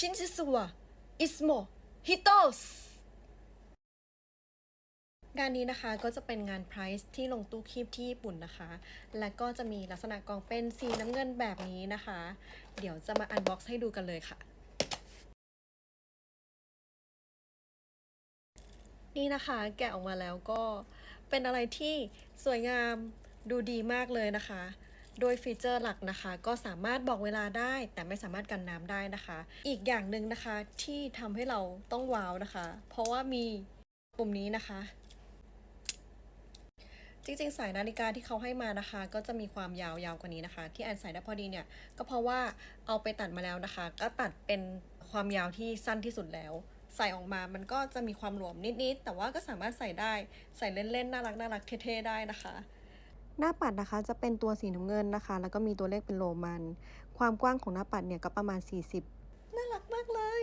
ชินจิซัวอิสโมฮิโตสงานนี้นะคะก็จะเป็นงานไพรส์ที่ลงตู้คีบที่ญี่ปุ่นนะคะ และก็จะมีลักษณะกองเป็นสีน้ำเงินแบบนี้นะคะ เดี๋ยวจะมาอันบ็อกซ์ให้ดูกันเลยค่ะ นี่นะคะแกะออกมาแล้วก็เป็นอะไรที่สวยงามดูดีมากเลยนะคะ โดยฟีเจอร์หลักนะคะ ก็สามารถบอกเวลาได้แต่ไม่สามารถกันน้ำได้นะคะ อีกอย่างหนึ่งนะคะที่ทำให้เราต้องว้าวนะคะ เพราะว่ามีปุ่มนี้นะคะ จริงๆ สายนาฬิกาที่เขาให้มานะคะ ก็จะมีความยาวๆกว่านี้นะคะ ที่แอนใส่ได้พอดีเนี่ย ก็เพราะว่าเอาไปตัดมาแล้วนะคะ ก็ตัดเป็นความยาวที่สั้นที่สุดแล้ว ใส่ออกมามันก็จะมีความหลวมนิดๆ แต่ว่าก็สามารถใส่ได้ใส่เล่นๆ น่ารักน่ารักเท่ๆ ได้นะคะ หน้าปัดนะคะจะเป็นตัวสีน้ำเงินนะคะ แล้วก็มีตัวเลขเป็นโรมัน ความกว้างของหน้าปัดเนี่ยก็ประมาณ 40 น่ารักมากเลย